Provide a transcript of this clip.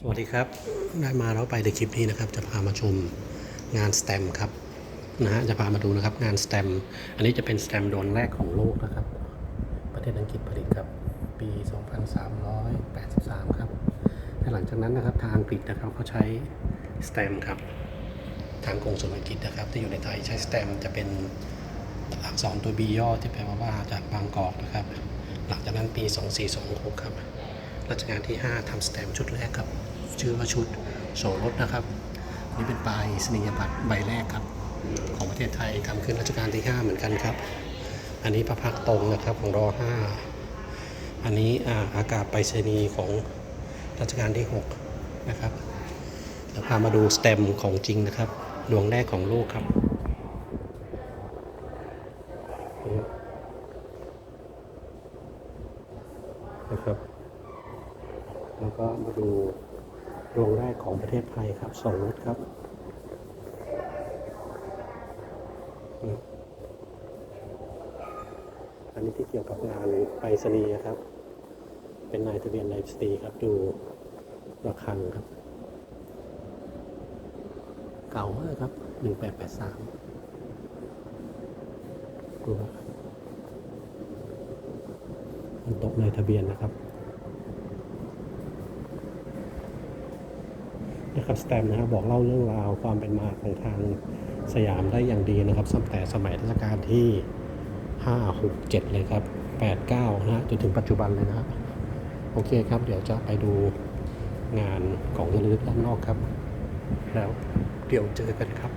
สวัสดีครับได้มาแล้วไปในคลิปนี้นะครับ จะพามาชมงานสแตมครับนะฮะจะพามาดูนะครับงานสแตมอันนี้จะเป็นสแตมโดนแรกของโลกนะครับ ประเทศอังกฤษผลิตครับ ปี 2383 ครับและหลังจากนั้นนะครับทางอังกฤษนะครับเขาใช้สแตมครับ ทางกงสุลอังกฤษนะครับ ที่อยู่ในไทยใช้สแตมจะเป็นอักษรตัว B ย่อที่แปลว่าว่าจากบางกอกนะครับ หลังจากนั้นปี 2426 ครับ รัชกาลที่ 5ทำสแตมป์ชุดแรกครับ ชื่อว่าชุดโสรสนะครับนี่เป็นปลายสนียบัตรใบแรกครับ ของประเทศไทยทำขึ้นรัชกาลที่ 5 เหมือนกันครับ อันนี้พระพักตรงนะครับของรอ5อันนี้อาอากาศไปรษณีย์ของรัชกาลที่ 6 นะครับเดี๋ยวพามาดูสแตมป์ของจริงนะครับดวงแรกของโลกครับนะครับ แล้วก็มาดูดวงแรกของประเทศไทยครับสองรถครับอันนี้ที่เกี่ยวกับงานไปรษณีย์ครับ เป็นนายทะเบียนไลฟ์สตีครับดูระฆังครับ เก่ามากครับหนึ่งแปดแปดสามดูมันตกในทะเบียนนะครับ นะครับสแตมนะครับบอกเล่าเรื่องราวความเป็นมาของทางสยามได้อย่างดีนะครับตั้งแต่สมัยรัชกาลที่ 5 6 7 เลยครับ 8 9 นะฮะจนถึงปัจจุบันเลยนะฮะโอเคครับ เดี๋ยวจะไปดูงานของที่ระลึกด้านนอกครับ แล้วเดี๋ยวเจอกันครับ